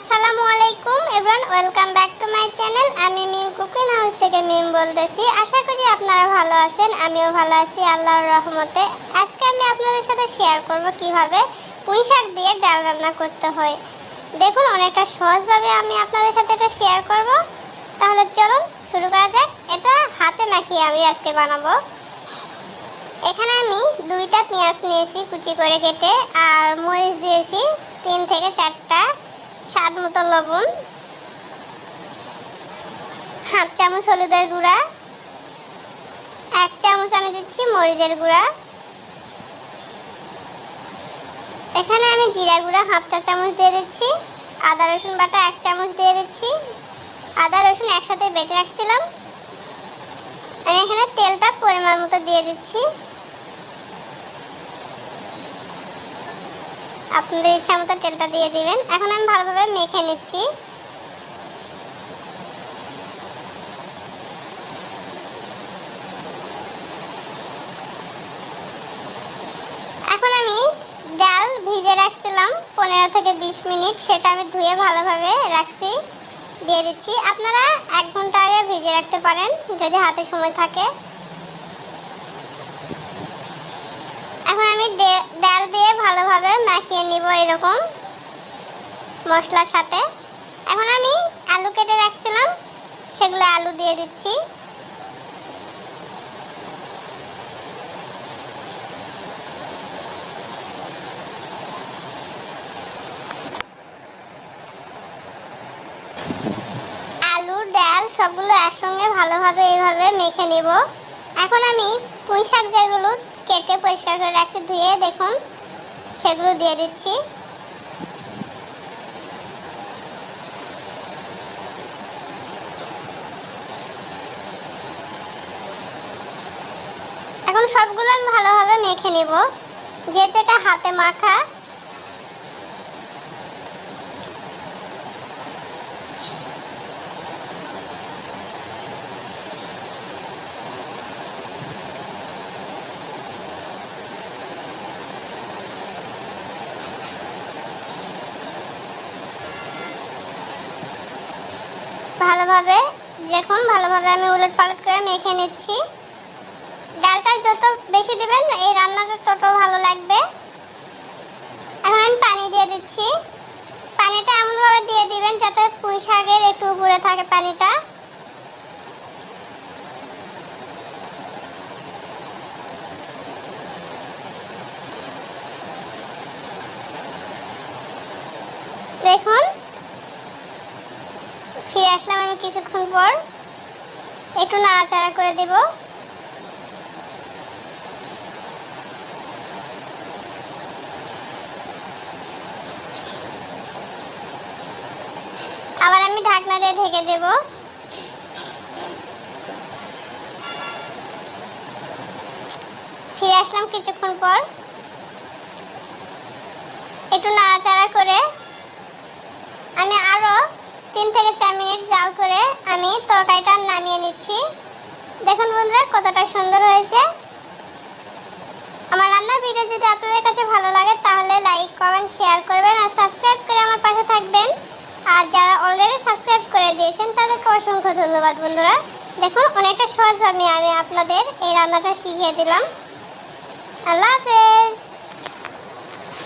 আসসালামু আলাইকুম, everyone, welcome back to my channel. আমি মিম কুকিং হাউস থেকে মিম বলতেছি। আশা করি আপনারা ভালো আছেন, আমিও ভালো আছি, আল্লাহর রহমতে। আজকে আমি আপনাদের সাথে শেয়ার করব কীভাবে পুঁই শাক দিয়ে ডাল রান্না করতে হয়। দেখুন, অনেকটা সহজভাবে আমি আপনাদের সাথে এটা শেয়ার করব। তাহলে চলুন, শুরু করা যাক। এটা হাতে মাখিয়ে আমি আজকে বানাবো। এখানে আমি দুইটা পেঁয়াজ নিয়েছি কুচি করে কেটে, আর মরিচ দিয়েছি তিন থেকে চারটা। স্বাদ মতো লবণ। হাফ চামচ হলুদের গুঁড়া। এক চামচ আমি দিচ্ছি মরিচের গুঁড়া। এখানে আমি জিরা গুঁড়া হাফ চা চামচ দিয়ে দিচ্ছি। আদা, রসুন বাটা এক চামচ দিয়ে দিচ্ছি। আদা, রসুন একসাথে বেটে রাখছিলাম। আমি এখানে তেলটা পরিমাণ মতো দিয়ে দিচ্ছি। আপনাদের ইচ্ছা মতো তেলটা দিয়ে দিবেন। এখন আমি ভালোভাবে মেখে নিচ্ছি। এখন আমি ডাল ভিজে রাখছিলাম পনেরো থেকে বিশ মিনিট। সেটা আমি ধুয়ে ভালোভাবে রাখছি, দিয়ে দিচ্ছি। আপনারা এক ঘণ্টা আগে ভিজে রাখতে পারেন যদি হাতে সময় থাকে। এখন আমি ডাল দিয়ে ভালোভাবে মাখিয়ে নিব এরকম মশলার সাথে। এখন আমি আলু কেটে রাখছিলাম, সেগুলো আলু দিয়ে দিচ্ছি। আলু, ডাল সবগুলো একসঙ্গে ভালোভাবে এইভাবে মেখে নিব। এখন আমি পুঁই শাক যেগুলো কেটে পরিষ্কার করে রাখছি, ধুয়ে দেখুন, সেগুলো দিয়ে দিচ্ছি। এখন সবগুলো আমি ভালোভাবে মেখে নিব। যেহেতু এটা হাতে মাখা ভালোভাবে, দেখুন, ভালোভাবে আমি উলট পালট করে মেখে নিচ্ছি। ডালটা যত বেশি দিবেন, এই রান্নাটা তত ভালো লাগবে। এখন আমি পানি দিয়ে দিচ্ছি। পানিটা এমনভাবে দিয়ে দিবেন যাতে পুঁই শাকের একটু উপরে থাকে পানিটা। দেখুন আসলাম আমি কিছুক্ষণ পর। একটু নাড়াচাড়া করে দেব। আবার আমি ঢাকনা দিয়ে ঢেকে দেব। ফিরে আসলাম কিছুক্ষণ পর। একটু নাড়াচাড়া করে আমি আরও তিন থেকে চার মিনিট জাল করে আমি তরকারিটা নামিয়ে নিচ্ছি। দেখুন বন্ধুরা, কতটা সুন্দর হয়েছে। আমার রান্নার ভিডিও যদি আপনাদের কাছে ভালো লাগে, তাহলে লাইক কমেন্ট শেয়ার করবেন আর সাবস্ক্রাইব করে আমার পাশে থাকবেন। আর যারা অলরেডি সাবস্ক্রাইব করে দিয়েছেন, তাদেরকে অসংখ্য ধন্যবাদ বন্ধুরা। দেখুন, অনেকটা সহজ সহজভাবে আমি আপনাদের এই রান্নাটা শিখিয়ে দিলাম। আল্লাহ হাফেজ।